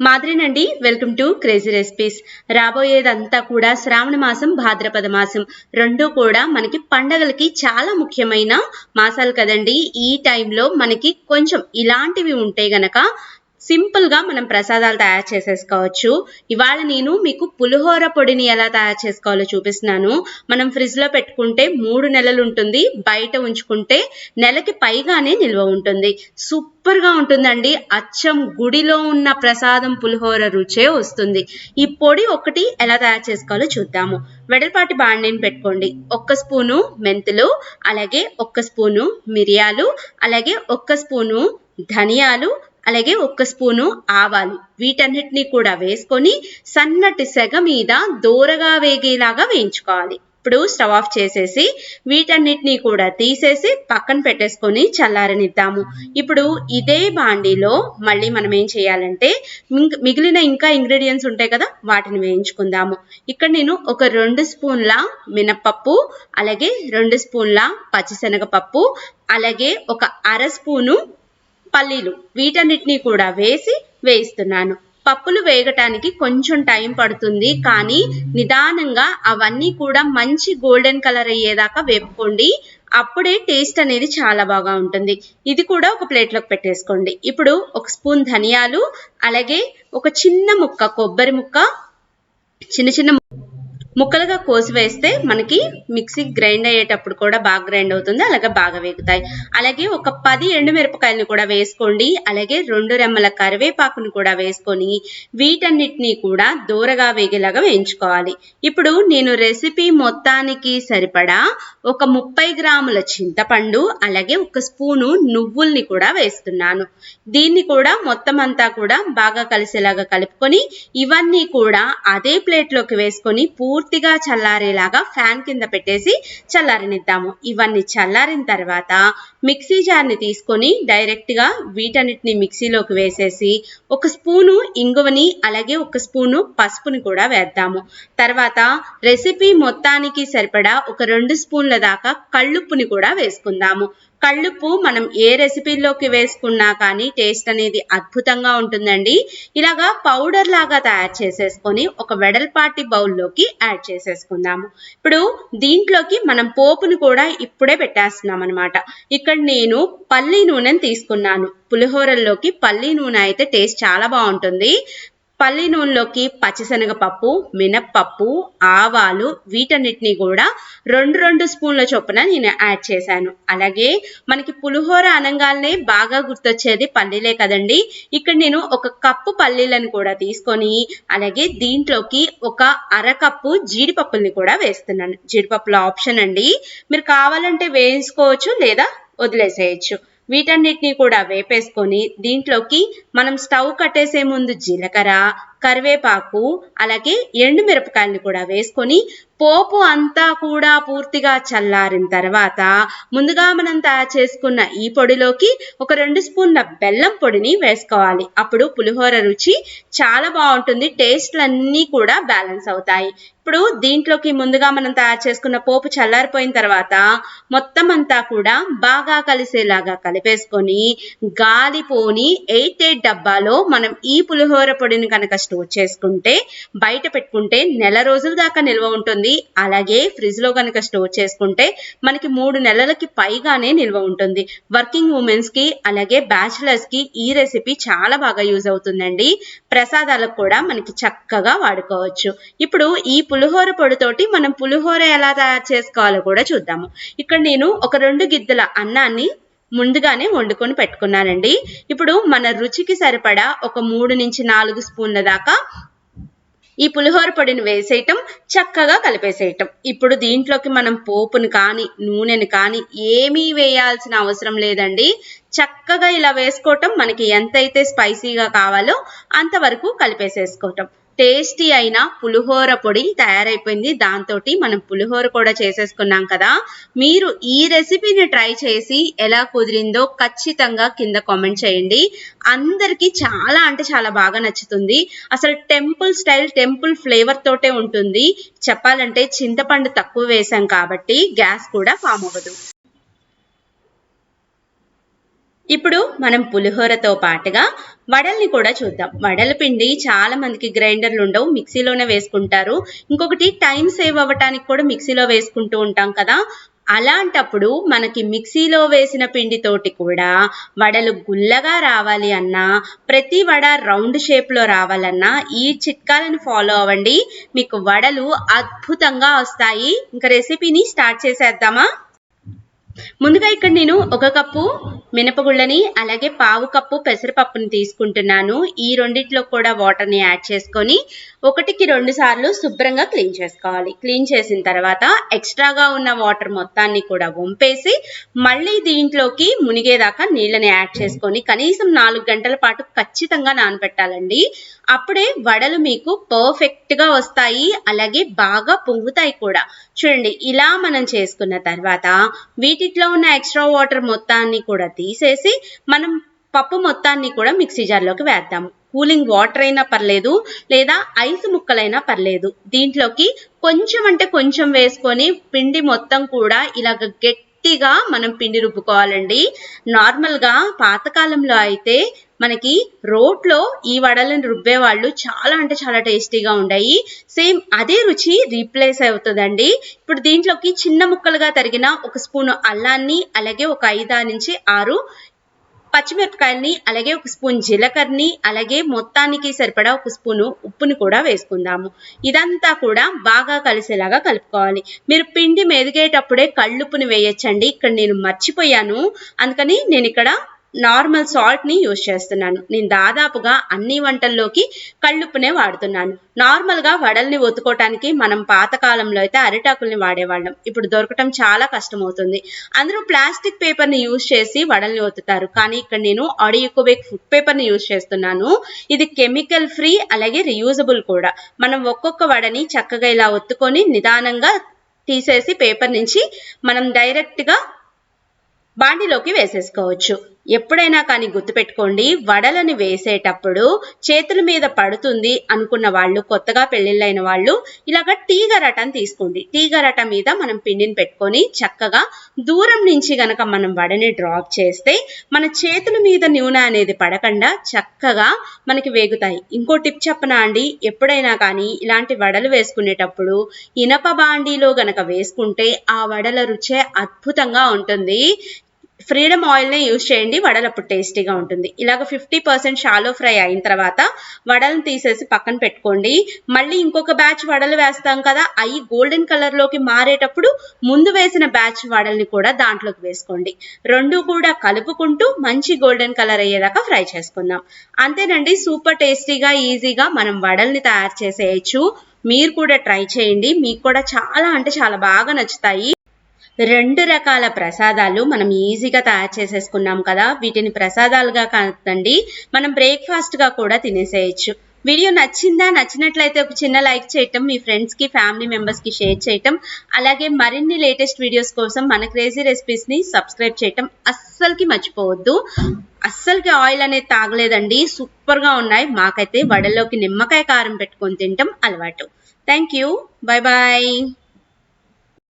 మాదిరినండి welcome to crazy recipes. రాబోయేదంతా కూడా శ్రావణ మాసం భాద్రపద మాసం. రెండు కూడా మనకి పండగలకి చాలా ముఖ్యమైన మాసాలు కదండి. ఈ టైంలో మనకి కొంచెం ఇలాంటివి ఉంటే గనక సింపుల్గా మనం ప్రసాదాలు తయారు చేసేసుకోవచ్చు. ఇవాళ నేను మీకు పులిహోర పొడిని ఎలా తయారు చేసుకోవాలో చూపిస్తున్నాను. మనం ఫ్రిడ్జ్లో పెట్టుకుంటే మూడు నెలలు ఉంటుంది. బయట ఉంచుకుంటే నెలకి పైగానే నిల్వ ఉంటుంది. సూపర్గా ఉంటుందండి. అచ్చం గుడిలో ఉన్న ప్రసాదం పులిహోర రుచే వస్తుంది. ఈ పొడి ఒకటి ఎలా తయారు చేసుకోవాలో చూద్దాము. వెడల్పాటి బాండిని పెట్టుకోండి. ఒక్క స్పూను మెంతులు అలాగే ఒక్క స్పూను మిరియాలు అలాగే ఒక్క స్పూను ధనియాలు అలాగే ఒక్క స్పూను ఆవాలు. వీటన్నిటిని కూడా వేసుకొని సన్నటి సెగ మీద దూరగా వేగేలాగా వేయించుకోవాలి. ఇప్పుడు స్టవ్ ఆఫ్ చేసేసి వీటన్నిటిని కూడా తీసేసి పక్కన పెట్టేసుకొని చల్లారనిద్దాము. ఇప్పుడు ఇదే బాండీలో మళ్ళీ మనం ఏం చేయాలంటే మిగిలిన ఇంకా ఇంగ్రీడియంట్స్ ఉంటాయి కదా వాటిని వేయించుకుందాము. ఇక్కడ నేను ఒక రెండు స్పూన్ల మినప్పప్పు అలాగే రెండు స్పూన్ల పచ్చిశనగపప్పు అలాగే ఒక అర స్పూను పల్లీలు వీటన్నిటినీ కూడా వేసి వేయిస్తున్నాను. పప్పులు వేగటానికి కొంచెం టైం పడుతుంది కానీ నిదానంగా అవన్నీ కూడా మంచి గోల్డెన్ కలర్ అయ్యేదాకా వేపుకోండి. అప్పుడే టేస్ట్ అనేది చాలా బాగా ఉంటుంది. ఇది కూడా ఒక ప్లేట్లోకి పెట్టేసుకోండి. ఇప్పుడు ఒక స్పూన్ ధనియాలు అలాగే ఒక చిన్న ముక్క కొబ్బరి ముక్క చిన్న చిన్న ముక్కలుగా కోసి వేస్తే మనకి మిక్సీ గ్రైండ్ అయ్యేటప్పుడు కూడా బాగా గ్రైండ్ అవుతుంది అలాగే బాగా వేగుతాయి. అలాగే ఒక పది ఎండుమిరపకాయలను కూడా వేసుకోండి అలాగే రెండు రెమ్మల కరివేపాకును కూడా వేసుకొని వీటన్నిటినీ కూడా దూరగా వేగేలాగా వేయించుకోవాలి. ఇప్పుడు నేను రెసిపీ మొత్తానికి సరిపడా ఒక ముప్పై గ్రాముల చింతపండు అలాగే ఒక స్పూను నువ్వుల్ని కూడా వేస్తున్నాను. దీన్ని కూడా మొత్తం అంతా కూడా బాగా కలిసేలాగా కలుపుకొని ఇవన్నీ కూడా అదే ప్లేట్లోకి వేసుకొని పూర్తి పూర్తిగా చల్లారేలాగా ఫ్యాన్ కింద పెట్టేసి చల్లారనిద్దాము. ఇవన్నీ చల్లారిన తర్వాత మిక్సీ జార్ని తీసుకొని డైరెక్ట్గా వీటన్నిటిని మిక్సీలోకి వేసేసి ఒక స్పూను ఇంగువని అలాగే ఒక స్పూను పసుపుని కూడా వేద్దాము. తర్వాత రెసిపీ మొత్తానికి సరిపడా ఒక రెండు స్పూన్ల దాకా కళ్ళుప్పుని కూడా వేసుకుందాము. కళ్ళుప్పు మనం ఏ రెసిపీలోకి వేసుకున్నా కానీ టేస్ట్ అనేది అద్భుతంగా ఉంటుందండి. ఇలాగా పౌడర్ లాగా తయారు చేసేసుకొని ఒక వెడల్పాటి బౌల్లోకి యాడ్ చేసేసుకుందాము. ఇప్పుడు దీంట్లోకి మనం పోపును కూడా ఇప్పుడే పెట్టేస్తున్నాం అనమాట ఇక్కడ నేను పల్లి నూనెని తీసుకున్నాను. పులిహోరల్లోకి పల్లి నూనె అయితే టేస్ట్ చాలా బాగుంటుంది. పల్లి నూనెలోకి పచ్చిశనగపప్పు మినప్పప్పు ఆవాలు వీటన్నిటిని కూడా రెండు రెండు స్పూన్ల చొప్పున నేను యాడ్ చేశాను. అలాగే మనకి పులిహోర అనగానే బాగా గుర్తొచ్చేది పల్లీలే కదండి. ఇక్కడ నేను ఒక కప్పు పల్లీలను కూడా తీసుకొని అలాగే దీంట్లోకి ఒక అరకప్పు జీడిపప్పుల్ని కూడా వేస్తున్నాను. జీడిపప్పుల ఆప్షన్ అండి. మీరు కావాలంటే వేయించుకోవచ్చు లేదా వదిలేసేయచ్చు. వీటన్నిటిని కూడా వేపేసుకొని దీంట్లోకి మనం స్టవ్ కట్టేసే ముందు జీలకర్ర కరివేపాకు అలాగే ఎండుమిరపకాయలను కూడా వేసుకొని పోపు అంతా కూడా పూర్తిగా చల్లారిన తర్వాత ముందుగా మనం తయారు చేసుకున్న ఈ పొడిలోకి ఒక రెండు స్పూన్ల బెల్లం పొడిని వేసుకోవాలి. అప్పుడు పులిహోర రుచి చాలా బాగుంటుంది. టేస్ట్లన్నీ కూడా బ్యాలెన్స్ అవుతాయి. ఇప్పుడు దీంట్లోకి ముందుగా మనం తయారు చేసుకున్న పోపు చల్లారిపోయిన తర్వాత మొత్తం అంతా కూడా బాగా కలిసేలాగా కలిపేసుకొని గాలిపోని ఎయిట్ ఎయిట్ డబ్బాలో మనం ఈ పులిహోర పొడిని కనుక స్టోర్ చేసుకుంటే బయట పెట్టుకుంటే నెల రోజుల దాకా నిల్వ ఉంటుంది. అలాగే ఫ్రిడ్జ్లో కనుక స్టోర్ చేసుకుంటే మనకి మూడు నెలలకి పైగానే నిల్వ ఉంటుంది. వర్కింగ్ ఉమెన్స్కి అలాగే బ్యాచిలర్స్కి ఈ రెసిపీ చాలా బాగా యూజ్ అవుతుందండి. ప్రసాదాలకు కూడా మనకి చక్కగా వాడుకోవచ్చు. ఇప్పుడు ఈ పులిహోర పొడితోటి మనం పులిహోర ఎలా తయారు చేసుకోవాలో కూడా చూద్దాము. ఇక్కడ నేను ఒక రెండు గిద్దల అన్నాన్ని ముందుగానే వండుకొని పెట్టుకున్నానండి. ఇప్పుడు మన రుచికి సరిపడా ఒక మూడు నుంచి నాలుగు స్పూన్ల దాకా ఈ పులిహోర పొడిని వేసేయటం చక్కగా కలిపేసేయటం. ఇప్పుడు దీంట్లోకి మనం పోపుని కానీ నూనెను కానీ ఏమీ వేయాల్సిన అవసరం లేదండి. చక్కగా ఇలా వేసుకోవటం మనకి ఎంతైతే స్పైసీగా కావాలో అంతవరకు కలిపేసేసుకోవటం. టేస్టీ అయిన పులిహోర పొడి తయారైపోయింది. దాంతో మనం పులిహోర కూడా చేసేసుకున్నాం కదా. మీరు ఈ రెసిపీని ట్రై చేసి ఎలా కుదిరిందో ఖచ్చితంగా కింద కామెంట్ చేయండి. అందరికీ చాలా అంటే చాలా బాగా నచ్చుతుంది. అసలు టెంపుల్ స్టైల్ టెంపుల్ ఫ్లేవర్ తోటే ఉంటుంది. చెప్పాలంటే చింతపండు తక్కువ వేసాం కాబట్టి గ్యాస్ కూడా ఫామ్ అవ్వదు. ఇప్పుడు మనం పులిహోరతో పాటుగా వడల్ని కూడా చూద్దాం. వడల పిండి చాలా మందికి గ్రైండర్లు ఉండవు మిక్సీలోనే వేసుకుంటారు. ఇంకొకటి టైం సేవ్ అవ్వటానికి కూడా మిక్సీలో వేసుకుంటూ ఉంటాం కదా. అలాంటప్పుడు మనకి మిక్సీలో వేసిన పిండితోటి కూడా వడలు గుల్లగా రావాలి అన్నా ప్రతి వడ రౌండ్ షేప్లో రావాలన్నా ఈ చిట్కాలను ఫాలో అవ్వండి. మీకు వడలు అద్భుతంగా వస్తాయి. ఇంకా రెసిపీని స్టార్ట్ చేసేద్దామా? ముందుగా ఇక్కడ నేను ఒక కప్పు మినపగుళ్ళని అలాగే పావు కప్పు పెసరపప్పుని తీసుకుంటున్నాను. ఈ రెండిట్లో కూడా వాటర్ని యాడ్ చేసుకొని ఒకటికి రెండు సార్లు శుభ్రంగా క్లీన్ చేసుకోవాలి. క్లీన్ చేసిన తర్వాత ఎక్స్ట్రాగా ఉన్న వాటర్ మొత్తాన్ని కూడా వంపేసి మళ్ళీ దీంట్లోకి మునిగేదాకా నీళ్ళని యాడ్ చేసుకొని కనీసం నాలుగు గంటల పాటు ఖచ్చితంగా నానబెట్టాలండి. అప్పుడే వడలు మీకు పర్ఫెక్ట్గా వస్తాయి అలాగే బాగా పొంగుతాయి కూడా. చూడండి ఇలా మనం చేసుకున్న తర్వాత వీటిలో ఉన్న ఎక్స్ట్రా వాటర్ మొత్తాన్ని కూడా తీసేసి మనం పప్పు మొత్తాన్ని కూడా మిక్సీ జార్లోకి వేద్దాం. కూలింగ్ వాటర్ అయినా పర్లేదు లేదా ఐస్ ముక్కలైనా పర్లేదు. దీంట్లోకి కొంచెం అంటే కొంచెం వేసుకొని పిండి మొత్తం కూడా ఇలాగ గట్టిగా మనం పిండి రుబ్బుకోవాలండి. నార్మల్గా పాతకాలంలో అయితే మనకి రోట్లో ఈ వడలను రుబ్బే వాళ్ళు చాలా అంటే చాలా టేస్టీగా ఉన్నాయి సేమ్ అదే రుచి రీప్లేస్ అవుతుందండి. ఇప్పుడు దీంట్లోకి చిన్న ముక్కలుగా తరిగిన ఒక స్పూన్ అల్లాన్ని అలాగే ఒక ఐదా నుంచి ఆరు పచ్చిమిరపకాయల్ని అలాగే ఒక స్పూన్ జీలకర్రని అలాగే మొత్తానికి సరిపడా ఒక స్పూను ఉప్పుని కూడా వేసుకుందాము. ఇదంతా కూడా బాగా కలిసేలాగా కలుపుకోవాలి. మీరు పిండి మెదిగేటప్పుడే కళ్ళుప్పుని వేయచ్చండి. ఇక్కడ నేను మర్చిపోయాను. అందుకని నేను ఇక్కడ నార్మల్ సాల్ట్ని యూజ్ చేస్తున్నాను. నేను దాదాపుగా అన్ని వంటల్లోకి కళ్ళుప్పునే వాడుతున్నాను. నార్మల్గా వడల్ని ఒత్తుకోవటానికి మనం పాతకాలంలో అయితే అరిటాకుల్ని వాడేవాళ్ళం. ఇప్పుడు దొరకటం చాలా కష్టమవుతుంది. అందరూ ప్లాస్టిక్ పేపర్ని యూజ్ చేసి వడల్ని ఒత్తుతారు. కానీ ఇక్కడ నేను ఆడియోకోబేక్ ఫుడ్ పేపర్ని యూజ్ చేస్తున్నాను. ఇది కెమికల్ ఫ్రీ అలాగే రియూజబుల్ కూడా. మనం ఒక్కొక్క వడని చక్కగా ఇలా ఒత్తుకొని నిదానంగా తీసేసి పేపర్ నుంచి మనం డైరెక్ట్గా బాండిలోకి వేసేసుకోవచ్చు. ఎప్పుడైనా కానీ గుర్తుపెట్టుకోండి వడలని వేసేటప్పుడు చేతుల మీద పడుతుంది అనుకున్న వాళ్ళు కొత్తగా పెళ్ళిళ్ళైన వాళ్ళు ఇలాగ టీగరటం తీసుకోండి. టీగరట మీద మనం పిండిని పెట్టుకొని చక్కగా దూరం నుంచి గనక మనం వడని డ్రాప్ చేస్తే మన చేతుల మీద నూనె అనేది పడకుండా చక్కగా మనకి వేగుతాయి. ఇంకో టిప్ చెప్పనా అండి? ఎప్పుడైనా కానీ ఇలాంటి వడలు వేసుకునేటప్పుడు ఇనప బాండీలో గనక వేసుకుంటే ఆ వడల రుచే అద్భుతంగా ఉంటుంది. ఫ్రీడమ్ ఆయిల్నే యూజ్ చేయండి వడలు అప్పుడు టేస్టీగా ఉంటుంది. ఇలాగ ఫిఫ్టీ పర్సెంట్ షాలో ఫ్రై అయిన తర్వాత వడలను తీసేసి పక్కన పెట్టుకోండి. మళ్ళీ ఇంకొక బ్యాచ్ వడలు వేస్తాం కదా అవి గోల్డెన్ కలర్లోకి మారేటప్పుడు ముందు వేసిన బ్యాచ్ వడల్ని కూడా దాంట్లోకి వేసుకోండి. రెండు కూడా కలుపుకుంటూ మంచి గోల్డెన్ కలర్ అయ్యేదాకా ఫ్రై చేసుకుందాం. అంతేనండి సూపర్ టేస్టీగా ఈజీగా మనం వడల్ని తయారు చేసేయచ్చు. మీరు కూడా ట్రై చేయండి మీకు కూడా చాలా అంటే చాలా బాగా నచ్చుతాయి. రెండు రకాల ప్రసాదాలు మనం ఈజీగా తయారు చేసేసుకున్నాం కదా. వీటిని ప్రసాదాలుగా కాదండి మనం బ్రేక్ఫాస్ట్గా కూడా తినేసేయచ్చు. వీడియో నచ్చిందా నచ్చినట్లయితే ఒక చిన్న లైక్ చేయటం మీ ఫ్రెండ్స్కి ఫ్యామిలీ మెంబర్స్కి షేర్ చేయటం అలాగే మరిన్ని లేటెస్ట్ వీడియోస్ కోసం మన క్రేజీ రెసిపీస్ని సబ్స్క్రైబ్ చేయటం అస్సలకి మర్చిపోవద్దు. అస్సలకి ఆయిల్ అనేది తాగలేదండి సూపర్గా ఉన్నాయి. మాకైతే వడలోకి నిమ్మకాయ కారం పెట్టుకొని తినటం అలవాటు. Thank you bye bye